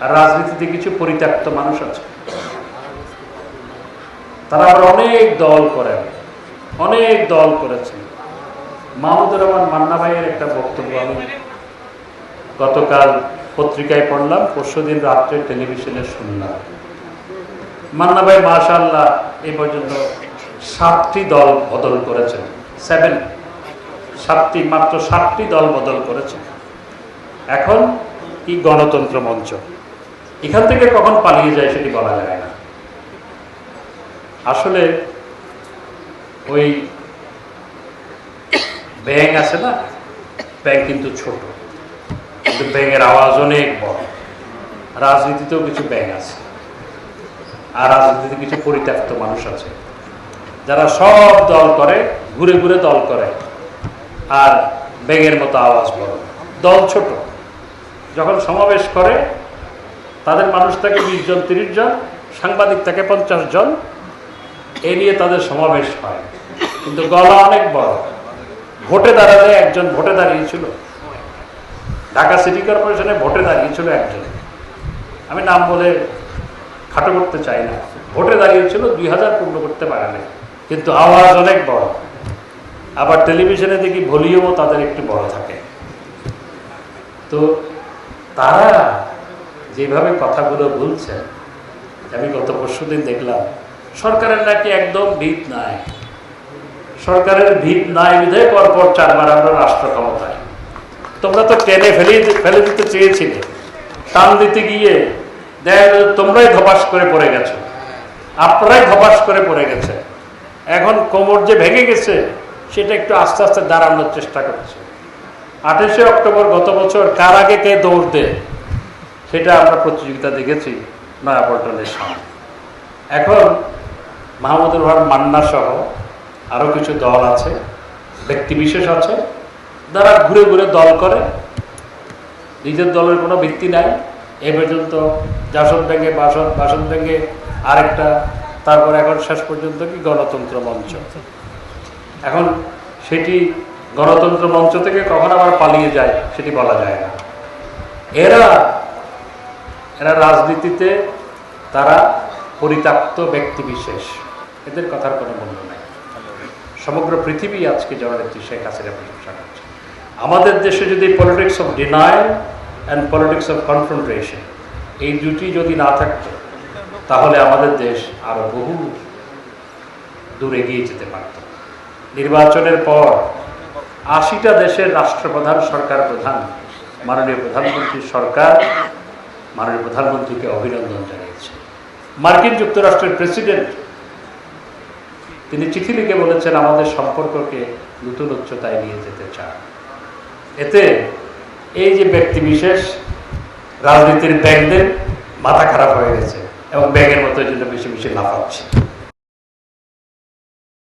রাজনীতিতে কিছু পরিত্যক্ত মানুষ আছে। তারা আবার অনেক দল করেন, অনেক দল করেছেন। মাহমুদুর রহমান মান্না ভাইয়ের একটা বক্তব্য আমি গতকাল পত্রিকায় পড়লাম পরশুদিন রাত্রে টেলিভিশনে শুনলাম। মান্না ভাই মাশাল্লাহ এই পর্যন্ত সাতটি দল বদল করেছেন। সেভেন সাতটি, মাত্র সাতটি দল বদল করেছে এখন কি গণতন্ত্র মঞ্চ? এখান থেকে কখন পালিয়ে যায় সেটি বলা যায় না। আসলে ওই ব্যাং আছে না? ব্যাং কিন্তু ছোট। কিন্তু ব্যাঙের আওয়াজ অনেক বড়। রাজনীতিতেও কিছু ব্যাং আছে। আর রাজনীতিতে কিছু পরিত্যক্ত মানুষ আছে। যারা সব দল করে, ঘুরে ঘুরে দল করে। আর ব্যাঙের মতো আওয়াজ বড়। দল ছোট। যখন সমাবেশ করে তাদের মানুষ থাকে বিশ জন, তিরিশ জন, সাংবাদিক থাকে পঞ্চাশ জন, এ নিয়ে তাদের সমাবেশ হয়। কিন্তু গলা অনেক বড়। ভোটে দাঁড়ালে একজন ভোটে দাঁড়িয়েছিল ঢাকা সিটি কর্পোরেশনে ভোটে দাঁড়িয়েছিল একজন। আমি নাম বলে খাটো করতে চাই না। ভোটে দাঁড়িয়েছিল দুই হাজার পূর্ণ করতে পারে না কিন্তু আওয়াজ অনেক বড়। আবার টেলিভিশনে দেখি ভলিউমও তাদের একটু বড় থাকে। তো তারা যেভাবে কথাগুলো বলছেন আমি গত পরশু দিন দেখলাম, সরকারের নাকি একদম ভিত নাই। সরকারের ভিত নাই বিধায় পরপর চারবার আমরা রাষ্ট্র ক্ষমতায়। তোমরা তো টেনে ফেলে ফেলে দিতে চেয়েছিলে। টান দিতে গিয়ে দেখ, তোমরাই ধপাস করে পড়ে গেছো। আপনারাই ধপাস করে পড়ে গেছে। এখন কোমর যে ভেঙে গেছে, সেটা একটু আস্তে আস্তে দাঁড়ানোর চেষ্টা করছে। আঠাশে অক্টোবর গত বছর কার আগে কে দৌড় দেয়? সেটা আমরা প্রতিযোগিতা দেখেছি নয়াপল্টনের সামনে এখন মাহমুদুর রহমান মান্না সহ আরও কিছু দল আছে, ব্যক্তিবিশেষ আছে, যারা ঘুরে ঘুরে দল করে। নিজের দলের কোনো ভিত্তি নাই। এ পর্যন্ত জাসন ব্যাঙ্গে বাসন বাসন ব্যাঙ্গে আরেকটা, তারপর এখন শেষ পর্যন্ত কি গণতন্ত্র মঞ্চ। এখন সেটি গণতন্ত্র মঞ্চ থেকে কখন আবার পালিয়ে যায় সেটি বলা যায় না। এরা এরা রাজনীতিতে তারা পরিত্যক্ত ব্যক্তিবিশেষ। এদের কথার কোনো মূল্য নাই। সমগ্র পৃথিবী আজকে জননেত্রী শেখ হাসিনা প্রশংসা করছে। আমাদের দেশে যদি politics of denial and politics of confrontation এই দুটি যদি না থাকতো, তাহলে আমাদের দেশ আরও বহু দূর এগিয়ে যেতে পারত। নির্বাচনের পর আশিটা দেশের রাষ্ট্রপ্রধান সরকার প্রধান, মাননীয় প্রধানমন্ত্রীর সরকার মাননীয় প্রধানমন্ত্রীকে অভিনন্দন জানিয়েছে। মার্কিন যুক্তরাষ্ট্রের প্রেসিডেন্ট, তিনি চিঠি লিখে বলেছেন, আমাদের সম্পর্ককে নতুন উচ্চতায় নিয়ে যেতে চান। এতে এই যে ব্যক্তি বিশেষ, রাজনীতির ব্যাগদের মাথা খারাপ হয়ে গেছে এবং ব্যাগের মতো জন্য বেশি বেশি লাফাচ্ছে।